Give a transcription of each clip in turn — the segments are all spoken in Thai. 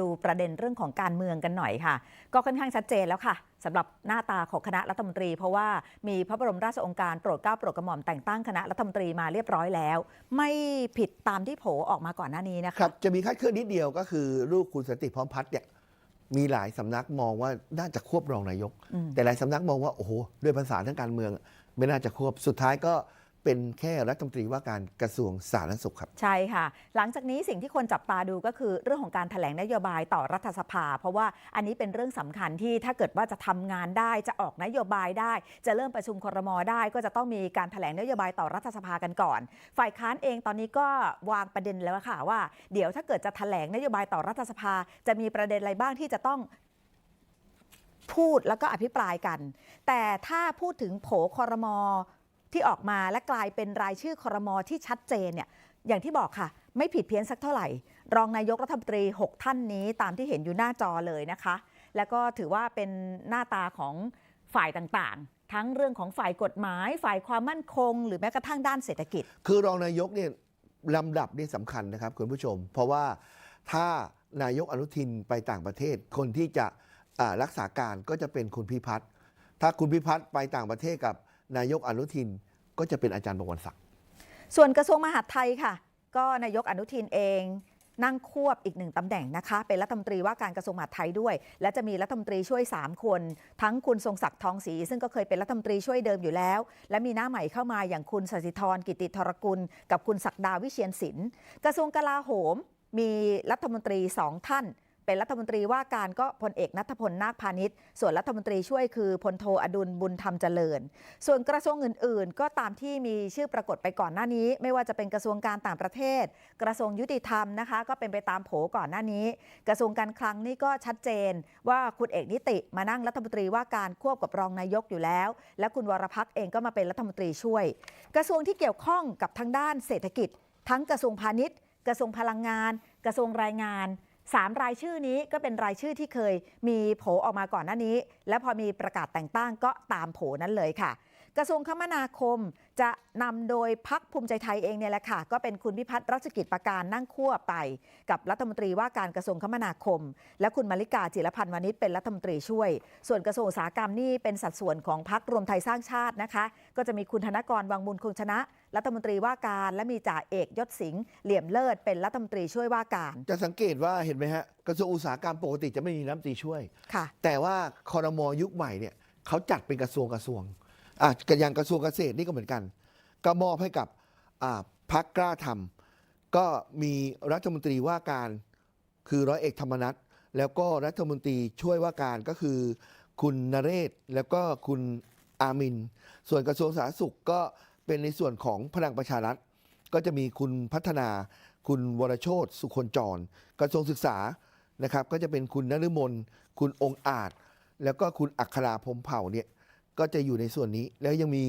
ดูประเด็นเรื่องของการเมืองกันหน่อยค่ะ ก็ค่อนข้างชัดเจนแล้วค่ะสำหรับหน้าตาของคณะรัฐมนตรี เพราะว่ามีพระบรมราชโองการโปรดเกล้าโปรดกระหม่อมแต่งตั้งคณะรัฐมนตรีมาเรียบร้อยแล้ว ไม่ผิดตามที่โผออกมาก่อนหน้านี้นะคคะรับจะมีคาดเคลื่อนนิดเดียวก็คือลูกคุณสันติพร้อมพัฒน์เนี่ยมีหลายสำนักมองว่าน่าจะควบรองนายกอืมแต่หลายสำนักมองว่าโอ้โหด้วยภาษาทางการเมือง ไม่น่าจะควบสุดท้ายก็ เป็นแค่รัฐมนตรีว่าการกระทรวงสาธารณสุขครับ ใช่ค่ะ หลังจากนี้สิ่งที่คนจับตาดูก็คือเรื่องของการแถลงนโยบายต่อรัฐสภา เพราะว่าอันนี้เป็นเรื่องสำคัญที่ถ้าเกิดว่าจะทำงานได้จะออกนโยบายได้ จะเริ่มประชุมครมได้ ก็จะต้องมีการแถลงนโยบายต่อรัฐสภากันก่อน ฝ่ายค้านเองตอนนี้ก็วางประเด็นแล้วค่ะว่า เดี๋ยวถ้าเกิดจะแถลงนโยบายต่อรัฐสภา จะมีประเด็นอะไรบ้างที่จะต้องพูดแล้วก็อภิปรายกัน แต่ถ้าพูดถึงโผคอรมอ ที่ออกมาและกลายเป็นรายชื่อคอรมอที่ชัดเจนเนี่ยอย่างที่บอกค่ะ ไม่ผิดเพี้ยนสักเท่าไหร่ รองนายกรัฐมนตรี 6 ท่านนี้ตามที่เห็นอยู่หน้าจอเลยนะคะ แล้วก็ถือว่าเป็นหน้าตาของฝ่ายต่างๆ ทั้งเรื่องของฝ่ายกฎหมาย ฝ่ายความมั่นคง หรือแม้กระทั่งด้านเศรษฐกิจ คือรองนายกเนี่ยลำดับนี่สำคัญนะครับคุณผู้ชม เพราะว่าถ้านายกอนุทินไปต่างประเทศ คนที่จะรักษาการก็จะเป็นคุณพิพัฒน์ถ้าคุณพิพัฒน์ไปต่างประเทศกับ นายกอนุทินก็จะเป็นอาจารย์บวรศักดิ์ส่วนกระทรวงมหาดไทยค่ะ ก็นายกอนุทินเองนั่งควบอีกหนึ่งตำแหน่งนะคะ เป็นรัฐมนตรีว่าการกระทรวงมหาดไทยด้วย และจะมีรัฐมนตรีช่วย 3 คน ทั้งคุณทรงศักดิ์ทองศรีซึ่งก็เคยเป็นรัฐมนตรีช่วยเดิมอยู่แล้ว และมีหน้าใหม่เข้ามาอย่างคุณสสิธรกิติธรกุล กับคุณศักดาวิเชียนศิลป์กระทรวงกลาโหม มีรัฐมนตรีสองท่าน เป็นรัฐมนตรีว่าการก็พลเอกนัทพลนาคพาณิชย์ ส่วนรัฐมนตรีช่วยคือพลโทอดุลบุญธรรมเจริญ ส่วนกระทรวงอื่น ๆ ก็ตามที่มีชื่อปรากฏไปก่อนหน้านี้ ไม่ว่าจะเป็นกระทรวงการต่างประเทศ กระทรวงยุติธรรมนะคะ ก็เป็นไปตามโผก่อนหน้านี้ กระทรวงการคลังนี่ก็ชัดเจน ว่าคุณเอกนิติมานั่งรัฐมนตรีว่าการควบกับรองนายกอยู่แล้ว และคุณวรพักษ์เองก็มาเป็นรัฐมนตรีช่วย กระทรวงที่เกี่ยวข้องกับทางด้านเศรษฐกิจ ทั้งกระทรวงพาณิชย์ กระทรวงพลังงาน กระทรวงแรงงาน สามรายชื่อนี้ก็เป็นรายชื่อที่เคยมีโผออกมาก่อนหน้านี้ และพอมีประกาศแต่งตั้งก็ตามโผนั้นเลยค่ะ กระทรวงคมนาคมจะนำโดยพักภูมิใจไทยเองเนี่ยแหละค่ะ ก็เป็นคุณพิพัฒน์รัชกิจประการนั่งคั่วไป กับรัฐมนตรีว่าการกระทรวงคมนาคม และคุณมาริกาจิรพันธ์วานิชเป็นรัฐมนตรีช่วย ส่วนกระทรวงอุตสาหกรรมนี่เป็นสัดส่วนของพักรวมไทยสร้างชาตินะคะ ก็จะมีคุณธนกรวังบุญคงชนะ รัฐมนตรีว่าการและมีจ่าเอกยศสิงห์เหลี่ยมเลิศเป็นรัฐมนตรีช่วยว่าการ จะสังเกตว่าเห็นไหมฮะกระทรวงอุตสาหกรรมปกติจะไม่มีน้ำตรีช่วย ค่ะ แต่ว่าคอรมอยุคใหม่เนี่ยเขาจัดเป็นกระทรวงกระทรวง อะอย่างกระทรวงเกษตรนี่ก็เหมือนกัน ก็มอบให้กับอ่าพักกล้าทำก็มีรัฐมนตรีว่าการคือร้อยเอกธรรมนัฐแล้วก็รัฐมนตรีช่วยว่าการก็คือ คุณนเรศ แล้วก็คุณอามิน ส่วนกระทรวงสาธารณสุขก็เป็นในส่วนของพลังประชารัฐ ก็จะมีคุณพัฒนา คุณวรโชตสุคนจร กระทรวงศึกษานะครับ ก็จะเป็นคุณนฤมลคุณองค์อาจ แล้วก็คุณอัคราพรมเผ่าเนี่ย ก็จะอยู่ในส่วนนี้ แล้วยังมี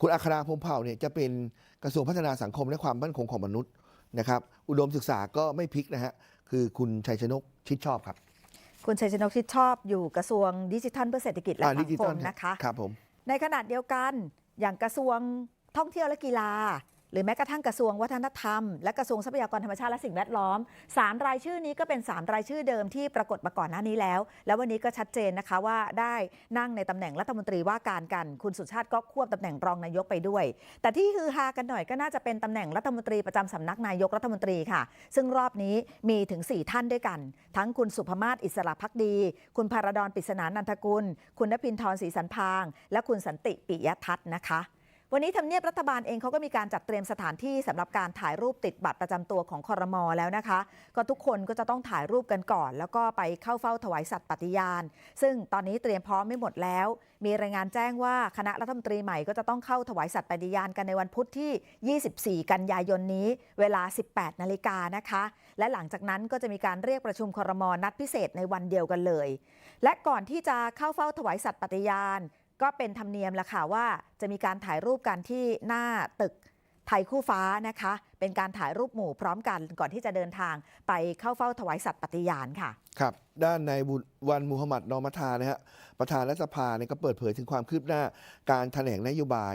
คุณอัคราพรหมเผ่าเนี่ยจะเป็นกระทรวงพัฒนาสังคมและความมั่นคงของมนุษย์นะครับ อุดมศึกษาก็ไม่พลิกนะฮะคือคุณชัยชนกชิดชอบครับ คุณชัยชนกชิดชอบอยู่กระทรวงดิจิทัลเพื่อเศรษฐกิจและอ่าสัดิงจิคตอมลนะคะครับผมในขณะเดียวกันอย่างกระทรวงท่องเที่ยวและกีฬา หรือแม้กระทั่งกระทรวงวัฒนธรรม และกระทรวงทรัพยากรธรรมชาติและสิ่งแวดล้อมสามรายชื่อนี้ก็เป็นสามรายชื่อเดิมที่ปรากฏมาก่อนหน้านี้แล้ว แล้ววันนี้ก็ชัดเจนนะคะว่าได้นั่งในตำแหน่งรัฐมนตรีว่าการกัน คุณสุชาติก็ควบตำแหน่งรองนายกไปด้วย แต่ที่ฮือฮากันหน่อยก็น่าจะเป็นตำแหน่งรัฐมนตรีประจำสำนักนายกรัฐมนตรีค่ะ ซึ่งรอบนี้มีถึง 4 ท่านด้วยกัน ทั้งคุณสุภมาศอิสระพักดี คุณพารดอนปริศนานันทกุล คุณนภินทร์ศรีสันพาง และคุณสันติปิยทัศน์นะคะ วันนี้ทำเนียบรัฐบาลเองเขาก็มีการจัดเตรียมสถานที่สำหรับการถ่ายรูปติดบัตรประจำตัวของคอรมอแล้วนะคะ ก็ทุกคนก็จะต้องถ่ายรูปกันก่อน แล้วก็ไปเข้าเฝ้าถวายสัตย์ปฏิญาณ ซึ่งตอนนี้เตรียมพร้อมไม่หมดแล้ว มีรายงานแจ้งว่าคณะรัฐมนตรีใหม่ก็จะต้องเข้าถวายสัตย์ปฏิญาณกันในวันพุธที่ 24 กันยายนนี้ เวลา 18 นาฬิกานะคะ และหลังจากนั้นก็จะมีการเรียกประชุมคอรมอนัดพิเศษในวันเดียวกันเลย และก่อนที่จะเข้าเฝ้าถวายสัตย์ปฏิญาณ ก็เป็นธรรมเนียมละค่ะว่าจะมีการถ่ายรูปกันที่หน้าตึกไทยคู่ฟ้านะคะ เป็นการถ่ายรูปหมู่พร้อมกันก่อนที่จะเดินทางไปเข้าเฝ้าถวายสัตย์ปฏิญาณค่ะ ครับ ด้านในายวันมูฮัมหมัดนอมัทานะฮะประธานรัฐสภาเนี่ยก็เปิดเผยถึงความคืบหน้าการแถลงนโยบาย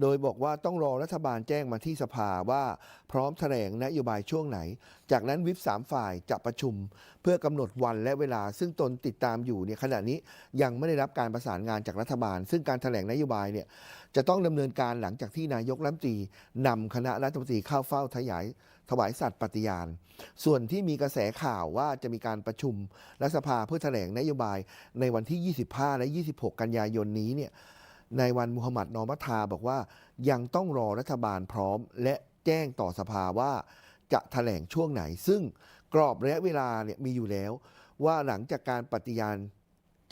โดยบอกว่าต้องรอรัฐบาลแจ้งมาที่สภาว่าพร้อมแถลงนโยบายช่วงไหน จากนั้นวิปสามฝ่ายจะประชุม เพื่อกำหนดวันและเวลา ซึ่งตนติดตามอยู่เนี่ยขณะนี้ยังไม่ได้รับการประสานงานจากรัฐบาล ซึ่งการแถลงนโยบายเนี่ยจะต้องดำเนินการหลังจากที่นายกรัฐมนตรีนำคณะรัฐมนตรีเข้าเฝ้าถยายถวายสัตย์ปฏิญาณ ส่วนที่มีกระแสข่าวว่าจะมีการประชุมรัฐสภาเพื่อแถลงนโยบายในวันที่ 25 และ 26 กันยายนนี้เนี่ย ในวันมุฮัมหมัดนอมัทาบอกว่า ยังต้องรอรัฐบาลพร้อม และแจ้งต่อสภาว่าจะแถลงช่วงไหน ซึ่งกรอบระยะเวลาเนี่ยมีอยู่แล้ว ว่าหลังจากการปฏิญาณ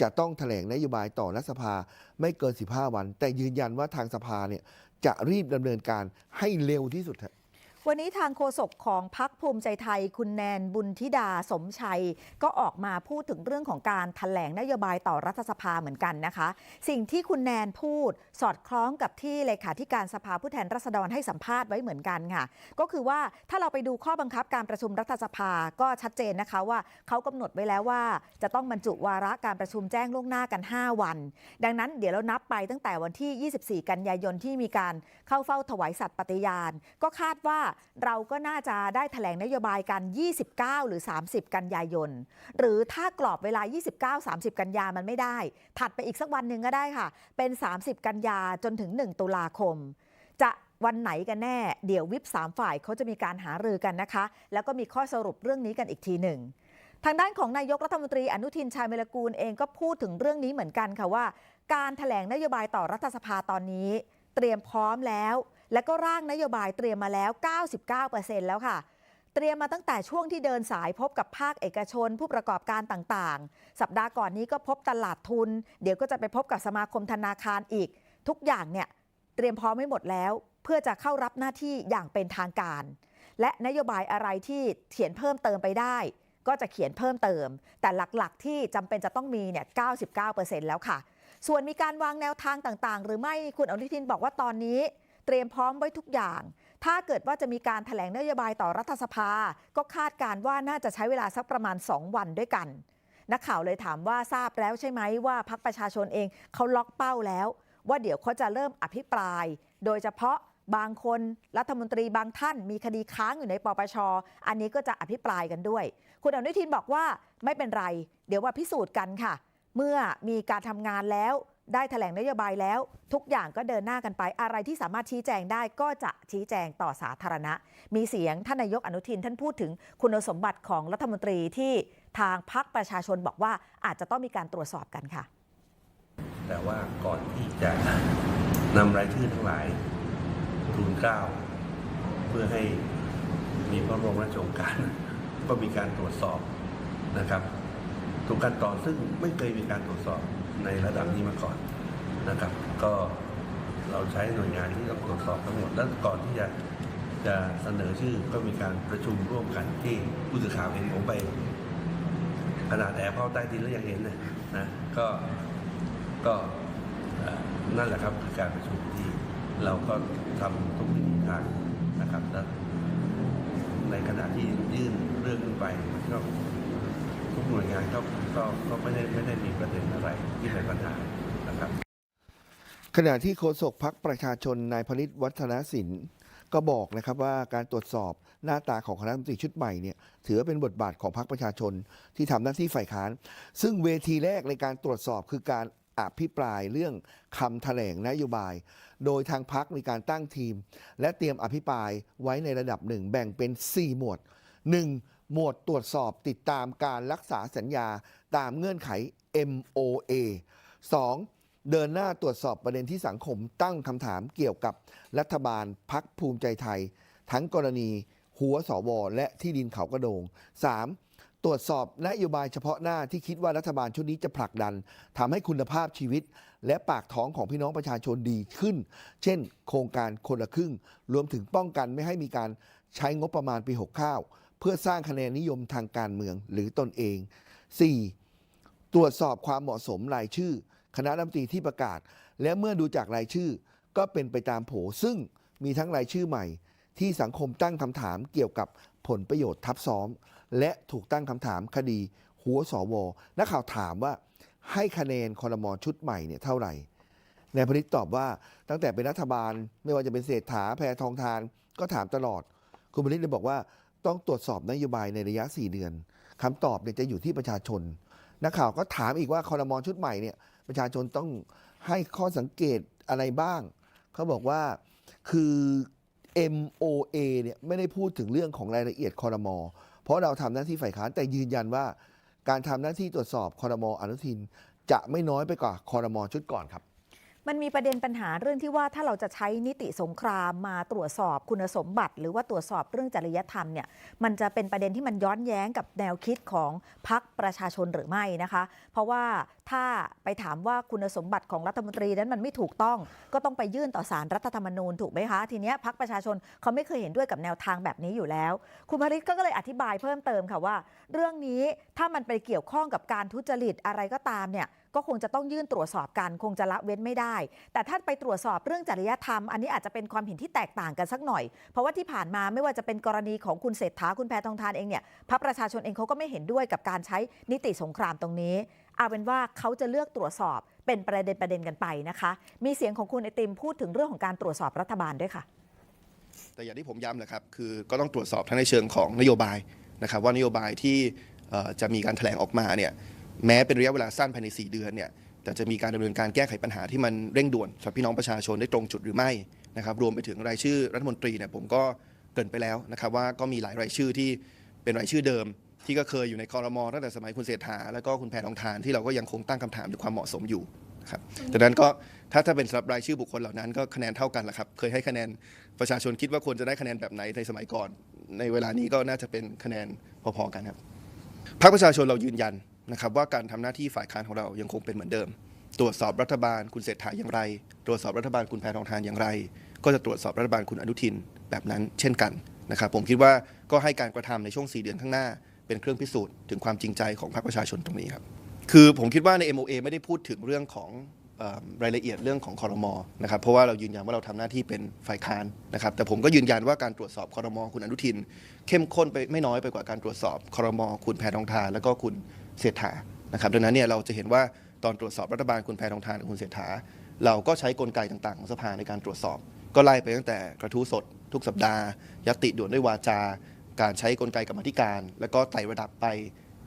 จะต้องแถลงนโยบายต่อรัฐสภาไม่เกิน 15 วัน แต่ยืนยันว่าทางสภาเนี่ยจะรีบดำเนินการให้เร็วที่สุด วันนี้ทางโฆษกของพักภูมิใจไทย คุณแนนบุญธิดาสมชัย ก็ออกมาพูดถึงเรื่องของการถแถลงนโยบายต่อรัฐสภาเหมือนกันนะคะ สิ่งที่คุณแนนพูดสอดคล้องกับที่เลขาธิการสภาผู้แทนราษฎรให้สัมภาษณ์ไว้เหมือนกันค่ะ ก็คือว่าถ้าเราไปดูข้อบังคับการประชุมรัฐสภาก็ชัดเจนนะคะว่าเขากำหนดไว้แล้วว่า จะต้องบรรจุวาระการประชุมแจ้งล่วงหน้ากัน 5 วัน ดังนั้นเดี๋ยวเรานับไปตั้งแต่วันที่ 24 กันยายนที่มีการเข้าเฝ้าถวายสัตย์ปฏิญาณ ก็คาดว่าเราก็น่าจะได้แถลงนโยบายกัน 29 หรือ 30 กันยายน หรือถ้ากรอบเวลา 29 30 กันยามันไม่ได้ ถัดไปอีกสักวันหนึ่งก็ได้ค่ะ เป็น 30 กันยาจนถึง 1 ตุลาคม จะวันไหนกันแน่ เดี๋ยววิปสามฝ่ายเขาจะมีการหารือกันนะคะ แล้วก็มีข้อสรุปเรื่องนี้กันอีกทีหนึ่งทางด้านของนายกรัฐมนตรีอนุทินชาญวิรกูลเองก็พูดถึงเรื่องนี้เหมือนกันค่ะว่า การถแถลงนโยบายต่อรัฐสภาตอนนี้ เตรียมพร้อมแล้ว และก็ร่างนโยบายเตรียมมาแล้ว 99%แล้วค่ะ เตรียมมาตั้งแต่ช่วงที่เดินสายพบกับภาคเอกชน ผู้ประกอบการต่างๆ สัปดาห์ก่อนนี้ก็พบตลาดทุน เดี๋ยวก็จะไปพบกับสมาคมธนาคารอีก ทุกอย่างเนี่ยเตรียมพร้อมไม่หมดแล้ว เพื่อจะเข้ารับหน้าที่อย่างเป็นทางการ และนโยบายอะไรที่เขียนเพิ่มเติมไปได้ ก็จะเขียนเพิ่มเติม แต่หลักๆ ที่จำเป็นจะต้องมีเนี่ย 99%แล้วค่ะ ส่วนมีการวางแนวทางต่างๆ หรือไม่คุณอนุทินบอกว่าตอนนี้ เตรียมพร้อมไว้ทุกอย่าง ถ้าเกิดว่าจะมีการถแถลงนโยบายต่อรัฐสภา ก็คาดการณ์ว่าน่าจะใช้เวลาสักประมาณ 2 วันด้วยกัน นักข่าวเลยถามว่าทราบแล้วใช่ไหมว่าพักประชาชนเองเขาล็อกเป้าแล้ว ว่าเดี๋ยวเขาจะเริ่มอภิปราย โดยเฉพาะบางคนรัฐมนตรีบางท่านมีคดีค้างอยู่ในปปช อันนี้ก็จะอภิปรายกันด้วย คุณอนุทินบอกว่าไม่เป็นไร เดี๋ยวว่าพิสูจน์กันค่ะ เมื่อมีการทำงานแล้ว ได้แถลงนโยบายแล้ว ทุกอย่างก็เดินหน้ากันไป อะไรที่สามารถชี้แจงได้ก็จะชี้แจงต่อสาธารณะ มีเสียงท่านนายกอนุทินท่านพูดถึงคุณสมบัติของรัฐมนตรีที่ทางพักประชาชนบอกว่าอาจจะต้องมีการตรวจสอบกันค่ะ แต่ว่าก่อนที่จะนำรายชื่อทั้งหลายทูลเกล้าเพื่อให้มีพระบรมราชโองการ ก็มีการตรวจสอบนะครับทุกขั้นตอนซึ่งไม่เคยมีการตรวจสอบ ในระดับนี้มาก่อนนะครับ ก็เราใช้หน่วยงานที่ต้องตรวจสอบทั้งหมดแล้วก่อนที่จะจะเสนอชื่อก็มีการประชุมร่วมกันที่ผู้สื่อข่าวเห็นผมไปขนาดแอบเข้าใต้ดินแล้วยังเห็นเลยนะก็ก็นั่นแหละครับคือการประชุมที่เราก็ทำทุกวิถีทางนะครับแล้วในขณะที่ยื่นเรื่องขึ้นไปก็ กหน่วยงานก็ก็ก็ไม่ได้ไม่ได้มีประเด็นอะไรที่เป็นปัญหานะครับ ขณะที่โฆษกพักประชาชนนายพนิษฐ์วัฒนศิลป์ก็บอกนะครับว่าการตรวจสอบหน้าตาของคณะรัฐมนตรีชุดใหม่เนี่ยถือว่าเป็นบทบาทของพักประชาชนที่ทำหน้าที่ฝ่ายค้าน ซึ่งเวทีแรกในการตรวจสอบคือการอภิปรายเรื่องคำแถลงนโยบาย โดยทางพักมีการตั้งทีม และเตรียมอภิปรายไว้ในระดับหนึ่งแบ่งเป็น 4 หมวด 1. หมวดตรวจสอบติดตามการรักษาสัญญาตามเงื่อนไข MOA 2. เดินหน้าตรวจสอบประเด็นที่สังคมตั้งคำถามเกี่ยวกับรัฐบาลพักภูมิใจไทย ทั้งกรณีหัวสวและที่ดินเขากระโดง 3. ตรวจสอบนโยบายเฉพาะหน้าที่คิดว่ารัฐบาลชุดนี้จะผลักดันทำให้คุณภาพชีวิต และปากท้องของพี่น้องประชาชนดีขึ้น เช่น โครงการคนละครึ่ง รวมถึงป้องกันไม่ให้มีการใช้งบประมาณปี 69 เพื่อสร้างคะแนนนิยมทางการเมืองหรือตนเอง 4. ตรวจสอบความเหมาะสมรายชื่อ คณะรัฐมนตรีที่ประกาศ และเมื่อดูจากรายชื่อ ก็เป็นไปตามโผซึ่งมีทั้งรายชื่อใหม่ ที่สังคมตั้งคำถามเกี่ยวกับผลประโยชน์ทับซ้อม และถูกตั้งคำถามคดี หัวสวนักข่าวถามว่าให้คะแนนคอรมอชุดใหม่เนี่ยเท่าไหร่นายพนิษตอบว่าตั้งแต่เป็นรัฐบาลไม่ว่าจะเป็นเศรษฐาแพรทองทานก็ถามตลอด คุณพนิษเลยบอกว่า ต้องตรวจสอบนโยบายในระยะ 4 เดือนคำตอบเนี่ยจะอยู่ที่ประชาชน นักข่าวก็ถามอีกว่าคอรมอชุดใหม่เนี่ยประชาชนต้องให้ข้อสังเกตอะไรบ้าง เขาบอกว่าคือ MOA เนี่ยไม่ได้พูดถึงเรื่องของรายละเอียดคอรมอเพราะเราทำหน้าที่ฝ่ายค้านแต่ยืนยันว่า การทำหน้าที่ตรวจสอบคอรมออนุทิน จะไม่น้อยไปกว่าคอรมอชุดก่อนครับ มันมีประเด็นปัญหาเรื่องที่ว่าถ้าเราจะใช้นิติสงครามมาตรวจสอบคุณสมบัติ หรือว่าตรวจสอบเรื่องจริยธรรมเนี่ยมันจะเป็นประเด็นที่มันย้อนแย้งกับแนวคิดของพักประชาชนหรือไม่นะคะ เพราะว่าถ้าไปถามว่าคุณสมบัติของรัฐมนตรีนั้นมันไม่ถูกต้อง ก็ต้องไปยื่นต่อสารรัฐธรรมนูญถูกไหมคะทีนี้พักประชาชนเขาไม่เคยเห็นด้วยกับแนวทางแบบนี้อยู่แล้ว คุณพริตก็เลยอธิบายเพิ่มเติมค่ะว่า เรื่องนี้ถ้ามันไปเกี่ยวข้องกับการทุจริตอะไรก็ตามเนี่ย ก็คงจะต้องยื่นตรวจสอบกันคงจะละเว้นไม่ได้ แต่ถ้าไปตรวจสอบเรื่องจริยธรรม อันนี้อาจจะเป็นความเห็นที่แตกต่างกันสักหน่อย เพราะว่าที่ผ่านมาไม่ว่าจะเป็นกรณีของคุณเศรษฐาคุณแพทองทานเองเนี่ยพรรคประชาชนเองเขาก็ไม่เห็นด้วยกับการใช้นิติสงครามตรงนี้เอาเป็นว่าเขาจะเลือกตรวจสอบเป็นประเด็นประเด็นกันไปนะคะ มีเสียงของคุณไอติมพูดถึงเรื่องของการตรวจสอบรัฐบาลด้วยค่ะ แต่อย่างที่ผมย้ำแหละครับคือก็ต้องตรวจสอบทั้งในเชิงของนโยบายนะครับว่านโยบายที่จะมีการแถลงออกมาเนี่ย แม้เป็นระยะเวลาสั้นภายใน 4 เดือนเนี่ยแต่จะมีการดำเนินการแก้ไขปัญหาที่มันเร่งด่วนสำหรับพี่น้องประชาชนได้ตรงจุดหรือไม่นะครับรวมไปถึงรายชื่อรัฐมนตรีเนี่ยผมก็เกินไปแล้วนะครับว่าก็มีหลายรายชื่อที่เป็นรายชื่อเดิม ที่ก็เคยอยู่ในคอรมอตั้งแต่สมัยคุณเศรษฐาแล้วก็คุณแพทองทานที่เราก็ยังคงตั้งคำถามถึงความเหมาะสมอยู่นะครับดังนั้นก็ถ้าถ้าเป็นสำหรับรายชื่อบุคคลเหล่านั้นก็คะแนนเท่ากันแหละครับ เคยให้คะแนนประชาชนคิดว่าควรจะได้คะแนนแบบไหนในสมัยก่อน ในเวลานี้ก็น่าจะเป็นคะแนนพอๆกันครับพรรคประชาชนเรายืนยัน นะครับว่าการทำหน้าที่ฝ่ายค้านของเรายังคงเป็นเหมือนเดิม ตรวจสอบรัฐบาลคุณเศรษฐาอย่างไร ตรวจสอบรัฐบาลคุณแพทองทานอย่างไร ก็จะตรวจสอบรัฐบาลคุณอนุทินแบบนั้นเช่นกันนะครับผมคิดว่าก็ให้การกระทำในช่วง 4 เดือนข้างหน้า เป็นเครื่องพิสูจน์ถึงความจริงใจของพรรคประชาชนตรงนี้ครับคือผมคิดว่าใน MOA ไม่ได้พูดถึงเรื่องของรายละเอียดเรื่องของคอรมอนะครับเพราะว่าเรายืนยันว่าเราทำหน้าที่เป็นฝ่ายค้านนะครับแต่ผมก็ยืนยันว่าการตรวจสอบคอรมอคุณอนุทิน เข้มข้นไปไม่น้อยไปกว่าการตรวจสอบคอรมอคุณแพทองทานแล้วก็คุณ เศรษฐานะครับดังนั้นเนี่ยเราจะเห็นว่าตอนตรวจสอบรัฐบาลคุณแพทองทานกับคุณเศรษฐา เราก็ใช้กลไกต่างๆ ของสภาในการตรวจสอบ ก็ไล่ไปตั้งแต่กระทู้สด ทุกสัปดาห์ยติด่วนด้วยวาจา การใช้กลไกกรรมาธิการ แล้วก็ไต่ระดับไป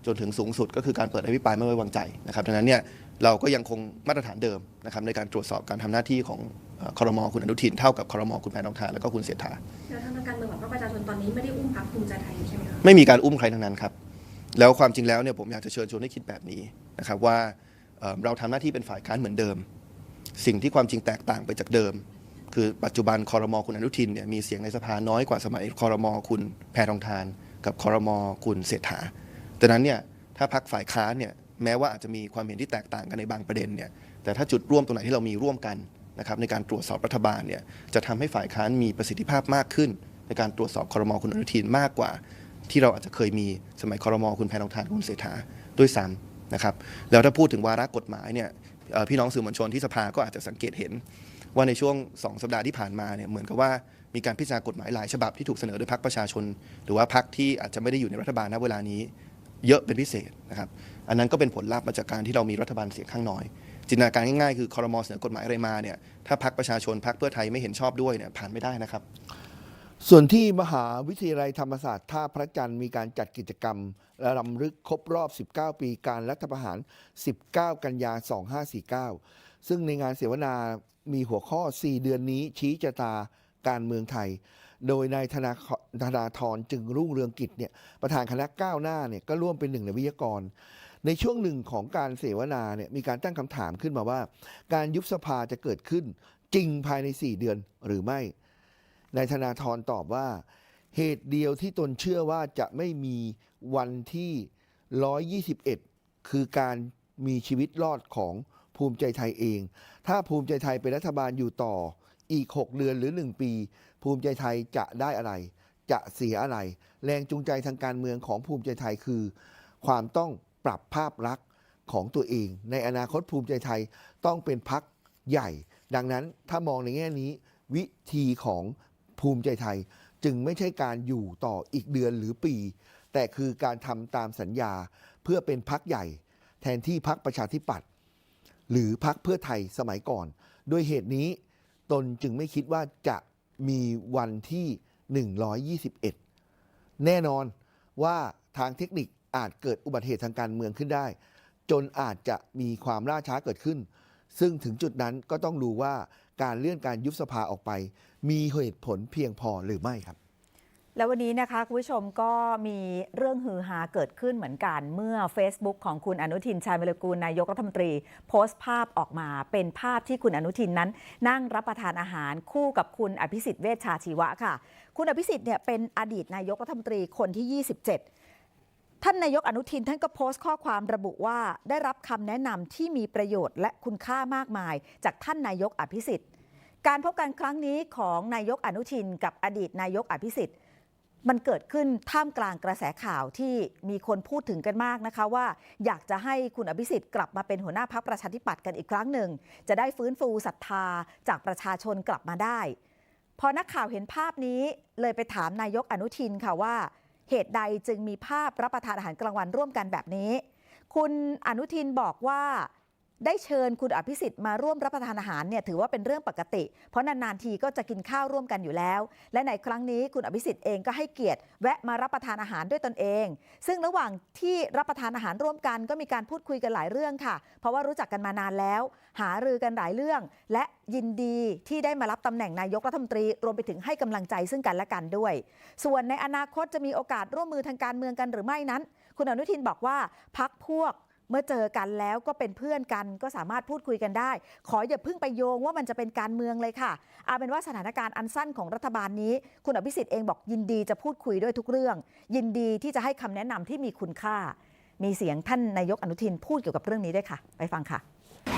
จนถึงสูงสุดก็คือการเปิดอภิปรายไม่ไว้วางใจนะครับดังนั้นเนี่ยเราก็ยังคงมาตรฐานเดิมนะครับในการตรวจสอบการทำหน้าที่ของเอ่อคอรมอคุณอนุทินเท่ากับคอรมอคุณแพทองทานแล้วก็คุณเศรษฐาแนวทางทางการเมืองของพรรคประชาชนตอนนี้ไม่ได้อุ้มพรรคภูมิใจไทยอยู่ใช่ไหมคะไม่มีการอุ้มใครทั้งนั้นครับ แล้วความจริงแล้วเนี่ยผมอยากจะเชิญชวนให้คิดแบบนี้นะครับว่าเอ่อเราทำหน้าที่เป็นฝ่ายค้านเหมือนเดิม สิ่งที่ความจริงแตกต่างไปจากเดิม คือปัจจุบันคอรมอคุณอนุทินเนี่ยมีเสียงในสภาน้อยกว่าสมัยคอรมอคุณแพทองทาน กับคอรมอคุณเศรษฐาดังนั้นเนี่ยถ้าพักฝ่ายค้านเนี่ยแม้ว่าอาจจะมีความเห็นที่แตกต่างกันในบางประเด็นเนี่ยแต่ถ้าจุดร่วมตรงไหนที่เรามีร่วมกันนะครับในการตรวจสอบรัฐบาลเนี่ยจะทำให้ฝ่ายค้านมีประสิทธิภาพมากขึ้น ในการตรวจสอบคอรมอคุณอนุทินมากกว่า ที่เราอาจจะเคยมีสมัยคอรมอคุณแพทองทานคุณเศรษฐาด้วยซ้ำนะครับแล้วถ้าพูดถึงวาระกฎหมายเนี่ยพี่น้องสื่อมวลชนที่สภาก็อาจจะสังเกตเห็น ว่าในช่วง 2 สัปดาห์ที่ผ่านมาเนี่ยเหมือนกับว่ามีการพิจารณากฎหมายหลายฉบับที่ถูกเสนอโดยพรรคประชาชน หรือว่าพรรคที่อาจจะไม่ได้อยู่ในรัฐบาลณเวลานี้ เยอะเป็นพิเศษนะครับอันนั้นก็เป็นผลลัพธ์มาจากการที่เรามีรัฐบาลเสียงข้างน้อย จินตนาการง่ายๆคือคอรมอเสนอกฎหมายอะไรมาเนี่ยถ้าพรรคประชาชนพรรคเพื่อไทยไม่เห็นชอบด้วยเนี่ยผ่านไม่ได้นะครับ ส่วนที่มหาวิทยาลัยธรรมศาสตร์ท่าพระจันทร์มีการจัดกิจกรรมและรำลึกครบรอบ 19 ปีการรัฐประหาร 19 กันยา 2549 ซึ่งในงานเสวนามีหัวข้อ 4 เดือนนี้ชี้ชะตาการเมืองไทย โดยนายธนาธนาธรจึงรุ่งเรืองกิจเนี่ยประธานคณะก้าวหน้าเนี่ยก็ร่วมเป็นหนึ่งในวิทยากร ในช่วงหนึ่งของการเสวนาเนี่ยมีการตั้งคำถามขึ้นมาว่า การยุบสภาจะเกิดขึ้นจริงภายใน 4 เดือนหรือไม่ นายธนาธรตอบว่า เหตุเดียวที่ตนเชื่อว่าจะไม่มีวันที่ 121 คือการมีชีวิตรอดของภูมิใจไทยเอง ถ้าภูมิใจไทยเป็นรัฐบาลอยู่ต่ออีก 6 เดือนหรือ 1 ปี ภูมิใจไทยจะได้อะไร จะเสียอะไร แรงจูงใจทางการเมืองของภูมิใจไทยคือ ความต้องปรับภาพลักษณ์ของตัวเอง ในอนาคตภูมิใจไทยต้องเป็นพักใหญ่ ดังนั้นถ้ามองในแง่นี้ วิธีของ ภูมิใจไทยจึงไม่ใช่การอยู่ต่ออีกเดือนหรือปี แต่คือการทำตามสัญญาเพื่อเป็นพักใหญ่ แทนที่พักประชาธิปัตย์หรือพักเพื่อไทยสมัยก่อน ด้วยเหตุนี้ตนจึงไม่คิดว่าจะมีวันที่ 121 แน่นอนว่าทางเทคนิคอาจเกิดอุบัติเหตุทางการเมืองขึ้นได้ จนอาจจะมีความล่าช้าเกิดขึ้น ซึ่งถึงจุดนั้นก็ต้องดูว่า การเลื่อนการยุบสภาออกไป มีเหตุผลเพียงพอหรือไม่ครับ แล้ววันนี้นะคะคุณผู้ชมก็มีเรื่องฮือฮาเกิดขึ้นเหมือนกัน เมื่อ Facebook ของคุณอนุทินชาญวิรกูลนายกรัฐมนตรี โพสต์ภาพออกมาเป็นภาพที่คุณอนุทินนั้น นั่งรับประทานอาหารคู่กับคุณอภิสิทธิ์เวชชาชีวะค่ะ คุณอภิสิทธิ์เนี่ยเป็นอดีตนายกรัฐมนตรีคนที่ 27 ท่านนายกอนุทินท่านก็โพสต์ข้อความระบุว่าได้รับคำแนะนำที่มีประโยชน์และคุณค่ามากมาย จากท่านนายกอภิสิทธิ์ การพบกันครั้งนี้ของนายกอนุทิน กับอดีตนายกอภิสิทธิ์ มันเกิดขึ้นท่ามกลางกระแสข่าวที่มีคนพูดถึงกันมากนะคะว่า อยากจะให้คุณอภิสิทธิ์กลับมาเป็นหัวหน้าพักประชาธิปัตย์กันอีกครั้งหนึ่ง จะได้ฟื้นฟูศรัทธาจากประชาชนกลับมาได้ พอนักข่าวเห็นภาพนี้เลยไปถามนายกอนุทินค่ะว่า เหตุใดจึงมีภาพรับประทานอาหารกลางวันร่วมกันแบบนี้ คุณอนุทินบอกว่า ได้เชิญคุณอภิสิทธิ์มาร่วมรับประทานอาหารเนี่ยถือว่าเป็นเรื่องปกติ เพราะนานๆทีก็จะกินข้าวร่วมกันอยู่แล้ว และในครั้งนี้คุณอภิสิทธิ์เองก็ให้เกียรติ แวะมารับประทานอาหารด้วยตนเอง ซึ่งระหว่างที่รับประทานอาหารร่วมกันก็มีการพูดคุยกันหลายเรื่องค่ะ เพราะว่ารู้จักกันมานานแล้ว หารือกันหลายเรื่อง และยินดีที่ได้มารับตำแหน่งนายกรัฐมนตรี รวมไปถึงให้กำลังใจซึ่งกันและกันด้วย ส่วนในอนาคตจะมีโอกาสร่วมมือทางการเมืองกันหรือไม่นั้น คุณอนุทินบอกว่าพักพวก เมื่อเจอกันแล้วก็เป็นเพื่อนกันก็สามารถพูดคุยกันได้ ขออย่าเพิ่งไปโยงว่ามันจะเป็นการเมืองเลยค่ะเอาเป็นว่าสถานการณ์อันสั้นของรัฐบาลนี้ คุณอภิสิทธิ์เองบอกยินดีจะพูดคุยด้วยทุกเรื่อง ยินดีที่จะให้คำแนะนำที่มีคุณค่า มีเสียงท่านนายกอนุทินพูดเกี่ยวกับเรื่องนี้ด้วยค่ะ ไปฟังค่ะ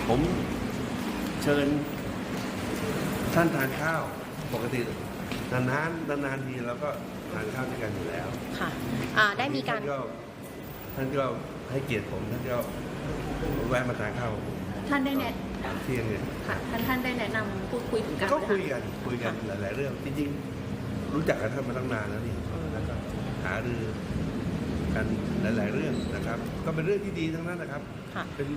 ผมเชิญท่านทานข้าวปกตินานๆนานๆทีเราก็ทานข้าวด้วยกันอยู่แล้วค่ะอ่าได้มีการท่านก็ท่านก็ ให้เกียรติผมท่านก็แวะมาทานข้าวท่านได้แนะเที่ยงเนี่ยค่ะท่านท่านได้แนะนำพูดคุยถึงการก็คุยบริหารกันคุยกันหลาย ๆ เรื่องจริงๆรู้จักกันท่านมาตั้งนานแล้วนี่แล้วก็หารือกันหลาย ๆ เรื่องนะครับ ก็เป็นเรื่องที่ดีทั้งนั้นนะครับ ค่ะ เป็น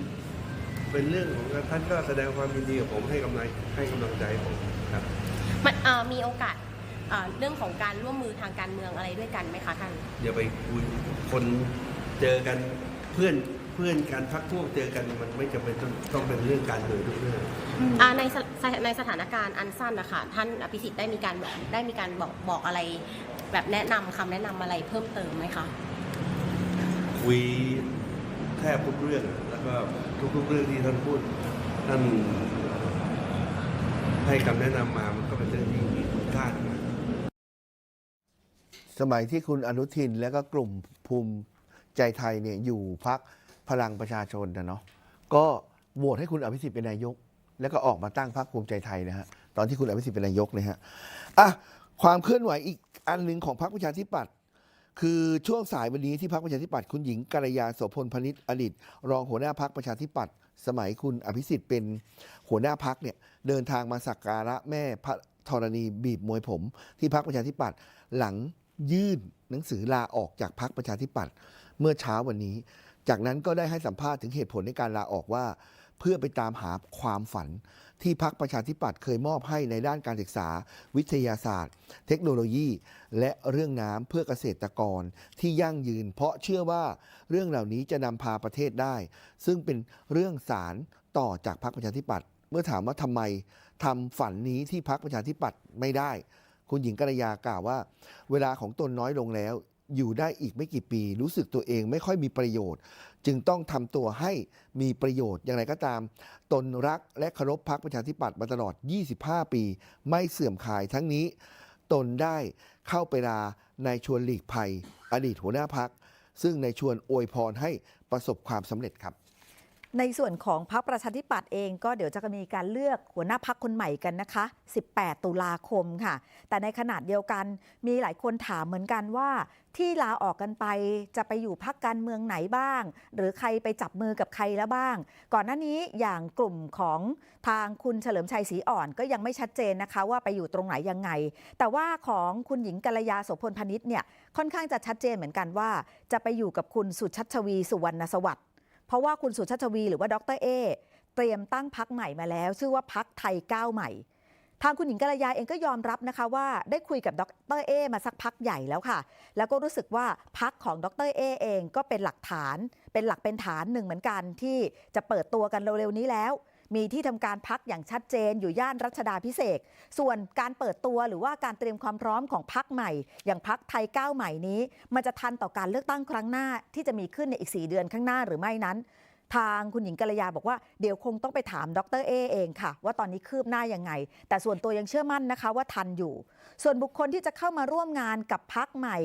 เป็นเรื่องของการท่านก็แสดงความยินดีกับผมให้กำลังให้กำลังใจผมครับ มันอ่ามีโอกาสอ่าเรื่องของการร่วมมือทางการเมืองอะไรด้วยกันไหมคะท่าน อย่าไปคุยคนเจอกัน เพื่อนเพื่อนกันพักพวกเจอกันมันไม่จำเป็นต้องต้องเป็นเรื่องการเมืองทุกเรื่อง อ่าในสสในสถานการณ์อันสั้นนะคะท่านอภิสิทธิ์ได้มีการบอกได้มีการบอกบอกอะไร แบบแนะนำคำแนะนำอะไรเพิ่มเติมไหมคะ คุยแทบทุกเรื่องแล้วก็ทุกๆเรื่องที่ท่านพูดท่านให้คำแนะนำมามันก็เป็นเรื่องที่มีคุณค่าทั้งนั้น สมัยที่คุณอนุทินและก็กลุ่มภูมิ ใจไทยเนี่ยอยู่พักพลังประชาชนนะเนาะก็โหวตให้คุณอภิสิทธิ์เป็นนายก แล้วก็ออกมาตั้งพรรคภูมิใจไทยนะฮะตอนที่คุณอภิสิทธิ์เป็นนายกเลยฮะอะความเคลื่อนไหวอีกอันหนึ่งของพรรคประชาธิปัตย์คือช่วงสายวันนี้ที่พรรคประชาธิปัตย์คุณหญิงกัลยาโสพลพนิษฐ์อดีตรองหัวหน้าพรรคประชาธิปัตย์สมัยคุณอภิสิทธิ์เป็นหัวหน้าพรรคเนี่ยเดินทางมาสักการะแม่พระธรณีบีบมวยผม ที่พรรคประชาธิปัตย์หลังยื่นหนังสือลาออกจากพรรคประชาธิปัตย์ เมื่อเช้าวันนี้ จากนั้นก็ได้ให้สัมภาษณ์ถึงเหตุผลในการลาออกว่า เพื่อไปตามหาความฝัน ที่พรรคประชาธิปัตย์เคยมอบให้ในด้านการศึกษา วิทยาศาสตร์ เทคโนโลยี และเรื่องน้ำเพื่อเกษตรกรที่ยั่งยืน เพราะเชื่อว่าเรื่องเหล่านี้จะนำพาประเทศได้ ซึ่งเป็นเรื่องสารต่อจากพรรคประชาธิปัตย์เมื่อถามว่าทำไมทำฝันนี้ที่พรรคประชาธิปัตย์ไม่ได้ คุณหญิงกัลยากล่าวว่า เวลาของตนน้อยลงแล้ว อยู่ได้อีกไม่กี่ปี รู้สึกตัวเองไม่ค่อยมีประโยชน์ จึงต้องทำตัวให้มีประโยชน์อย่างไรก็ตาม ตนรักและเคารพพรรคประชาธิปัตย์มาตลอด 25 ปี ไม่เสื่อมคลายทั้งนี้ ตนได้เข้าไปลานายชวนหลีกภัย อดีตหัวหน้าพัก ซึ่งนายชวนอวยพรให้ประสบความสำเร็จครับ ในส่วนของพรรคประชาธิปัตย์เองก็เดี๋ยวจะมีการเลือกหัวหน้าพักคนใหม่กันนะคะ 18 ตุลาคมค่ะ แต่ในขณะเดียวกันมีหลายคนถามเหมือนกันว่า ที่ลาออกกันไปจะไปอยู่พักการเมืองไหนบ้าง หรือใครไปจับมือกับใครแล้วบ้าง ก่อนหน้านี้อย่างกลุ่มของทางคุณเฉลิมชัยศรีอ่อนก็ยังไม่ชัดเจนนะคะว่าไปอยู่ตรงไหนยังไง แต่ว่าของคุณหญิงกัลยาโสพลพนิษฐ์เนี่ยค่อนข้างจะชัดเจนเหมือนกันว่า จะไปอยู่กับคุณสุชัชวีสุวรรณสวัสดิ์ เพราะว่าคุณสุชาติชวีหรือว่าดรเอเตรียมตั้งพักใหม่มาแล้ว ชื่อว่าพักไทยก้าวใหม่ ทางคุณหญิงกัลยาเองก็ยอมรับนะคะว่าได้คุยกับดรเอมาสักพักใหญ่แล้วค่ะ แล้วก็รู้สึกว่าพักของดรเอเองก็เป็นหลักฐาน เป็นหลักเป็นฐานหนึ่งเหมือนกันที่จะเปิดตัวกันเร็วๆนี้แล้ว มีที่ทำการพักอย่างชัดเจนอยู่ย่านรัชดาพิเศษ ส่วนการเปิดตัวหรือว่าการเตรียมความพร้อมของพักใหม่ อย่างพักไทยก้าวใหม่นี้ มันจะทันต่อการเลือกตั้งครั้งหน้าที่จะมีขึ้นในอีก 4 เดือนข้างหน้าหรือไม่นั้น ทางคุณหญิงกัลยาบอกว่าเดี๋ยวคงต้องไปถามดรเอเองค่ะ ว่าตอนนี้คืบหน้ายังไง แต่ส่วนตัวยังเชื่อมั่นนะคะว่าทันอยู่ ส่วนบุคคลที่จะเข้ามาร่วมงานกับพักใหม่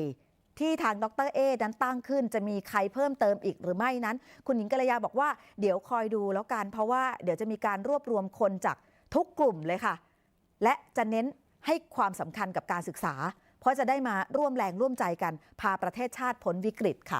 ที่ทางดรเอนั้นตั้งขึ้น จะมีใครเพิ่มเติมอีกหรือไม่นั้น คุณหญิงกัลยาบอกว่าเดี๋ยวคอยดูแล้วกัน เพราะว่าเดี๋ยวจะมีการรวบรวมคนจากทุกกลุ่มเลยค่ะ และจะเน้นให้ความสำคัญกับการศึกษา เพราะจะได้มาร่วมแรงร่วมใจกันพาประเทศชาติพ้นวิกฤตค่ะ